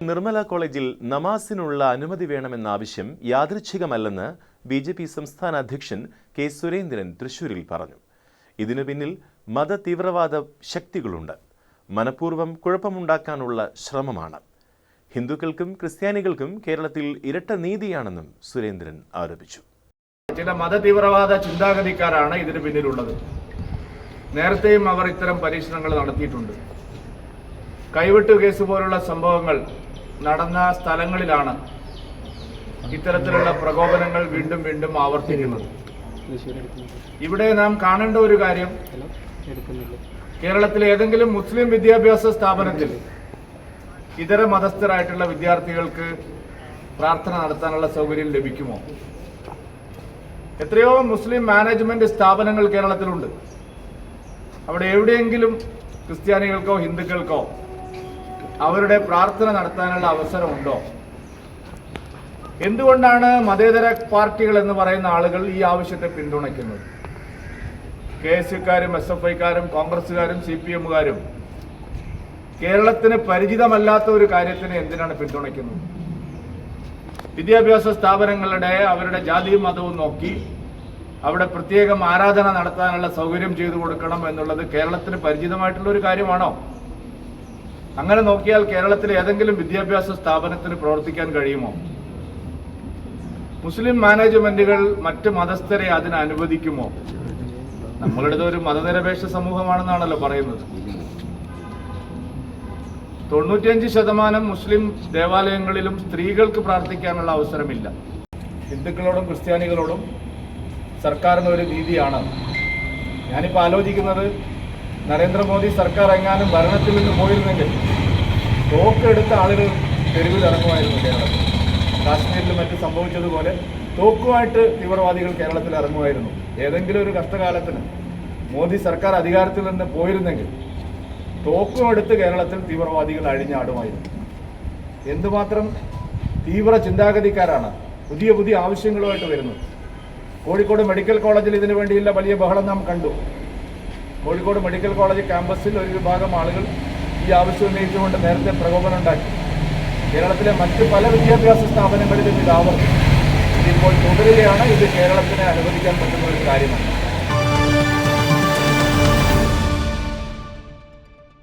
നിർമ്മല കോളേജിൽ നമാസിനുള്ള അനുമതി വേണമെന്ന ആവശ്യം യാദൃച്ഛികമല്ലെന്ന് ബി ജെ പി സംസ്ഥാന അധ്യക്ഷൻ കെ സുരേന്ദ്രൻ തൃശൂരിൽ പറഞ്ഞു. ഇതിനു പിന്നിൽ മതതീവ്രവാദ ശക്തികളുണ്ട്. മനഃപൂർവം കുഴപ്പമുണ്ടാക്കാനുള്ള ശ്രമമാണ്. ഹിന്ദുക്കൾക്കും ക്രിസ്ത്യാനികൾക്കും കേരളത്തിൽ ഇരട്ട നീതിയാണെന്നും സുരേന്ദ്രൻ ആരോപിച്ചു. ചില മതതീവ്രവാദ ചിന്താഗതിക്കാരാണ് ഇതിന് പിന്നിലുള്ളത്. നേരത്തെയും അവർ ഇത്തരം പരീക്ഷണങ്ങൾ നടത്തിയിട്ടുണ്ട്. കൈവിട്ടു കേസ് പോലുള്ള സംഭവങ്ങൾ നടന്ന സ്ഥലങ്ങളിലാണ് ഇത്തരത്തിലുള്ള പ്രകോപനങ്ങൾ വീണ്ടും വീണ്ടും ആവർത്തിക്കുന്നത്. ഇവിടെ നാം കാണേണ്ട ഒരു കാര്യം കേരളത്തിലെ ഏതെങ്കിലും മുസ്ലിം വിദ്യാഭ്യാസ സ്ഥാപനത്തിൽ ഇതര മതസ്ഥരായിട്ടുള്ള വിദ്യാർത്ഥികൾക്ക് പ്രാർത്ഥന നടത്താനുള്ള സൗകര്യം ലഭിക്കുമോ? എത്രയോ മുസ്ലിം മാനേജ്മെന്റ് സ്ഥാപനങ്ങൾ കേരളത്തിലുണ്ട്. അവിടെ എവിടെയെങ്കിലും ക്രിസ്ത്യാനികൾക്കോ ഹിന്ദുക്കൾക്കോ അവരുടെ പ്രാർത്ഥന നടത്താനുള്ള അവസരമുണ്ടോ? എന്തുകൊണ്ടാണ് മതേതര പാർട്ടികൾ എന്ന് പറയുന്ന ആളുകൾ ഈ ആവശ്യത്തെ പിന്തുണയ്ക്കുന്നത്? കെ എസ് യുക്കാരും എസ് എഫ് ഐക്കാരും കോൺഗ്രസുകാരും സി പി എമ്മുകാരും കേരളത്തിന് പരിചിതമല്ലാത്ത ഒരു കാര്യത്തിന് എന്തിനാണ് പിന്തുണയ്ക്കുന്നത്? വിദ്യാഭ്യാസ സ്ഥാപനങ്ങളുടെ അവരുടെ ജാതിയും മതവും നോക്കി അവിടെ പ്രത്യേകം ആരാധന നടത്താനുള്ള സൗകര്യം ചെയ്തു കൊടുക്കണം എന്നുള്ളത് കേരളത്തിന് പരിചിതമായിട്ടുള്ള ഒരു കാര്യമാണോ? അങ്ങനെ നോക്കിയാൽ കേരളത്തിലെ ഏതെങ്കിലും വിദ്യാഭ്യാസ സ്ഥാപനത്തിന് പ്രവർത്തിക്കാൻ കഴിയുമോ? മുസ്ലിം മാനേജ്മെന്റുകൾ മറ്റ് മതസ്ഥരെ അതിന് അനുവദിക്കുമോ? നമ്മളുടെ ഒരു മതനിരപേക്ഷ സമൂഹമാണെന്നാണല്ലോ പറയുന്നത്. തൊണ്ണൂറ്റിയഞ്ച് ശതമാനം മുസ്ലിം ദേവാലയങ്ങളിലും സ്ത്രീകൾക്ക് പ്രാർത്ഥിക്കാനുള്ള അവസരമില്ല. ഹിന്ദുക്കളോടും ക്രിസ്ത്യാനികളോടും സർക്കാരിന് ഒരു നീതിയാണ്. ഞാനിപ്പോൾ ആലോചിക്കുന്നത് നരേന്ദ്രമോദി സർക്കാർ എങ്ങാനും ഭരണത്തിൽ നിന്ന് പോയിരുന്നെങ്കിൽ തോക്കെടുത്ത ആളുകൾ തെരുവിൽ ഇറങ്ങുമായിരുന്നു കേരളത്തിൽ കാശ്മീരിൽ മറ്റ് സംഭവിച്ചതുപോലെ തോക്കുമായിട്ട് തീവ്രവാദികൾ കേരളത്തിൽ ഇറങ്ങുമായിരുന്നു. ഏതെങ്കിലും ഒരു കഷ്ടകാലത്തിന് മോദി സർക്കാർ അധികാരത്തിൽ നിന്ന് പോയിരുന്നെങ്കിൽ തോക്കുമെടുത്ത് കേരളത്തിൽ തീവ്രവാദികൾ അഴിഞ്ഞാടുമായിരുന്നു എന്തുമാത്രം തീവ്ര ചിന്താഗതിക്കാരാണ് പുതിയ പുതിയ ആവശ്യങ്ങളുമായിട്ട് വരുന്നത്. കോഴിക്കോട് മെഡിക്കൽ കോളേജിൽ ഇതിനു വേണ്ടിയുള്ള വലിയ ബഹളം നാം കണ്ടു. കോഴിക്കോട് മെഡിക്കൽ കോളേജ് ക്യാമ്പസിൽ ഒരു വിഭാഗം ആളുകൾ ഈ ആവശ്യം ഉന്നയിച്ചുകൊണ്ട് നേരത്തെ പ്രകോപനം ഉണ്ടാക്കി. കേരളത്തിലെ മറ്റ് പല വിദ്യാഭ്യാസ സ്ഥാപനങ്ങളിലും ഇത് ആവർത്തിച്ചു. ഇതിപ്പോൾ തുടരുകയാണ് ഇത് കേരളത്തിനെ അനുവദിക്കാൻ പറ്റുന്ന ഒരു കാര്യമല്ല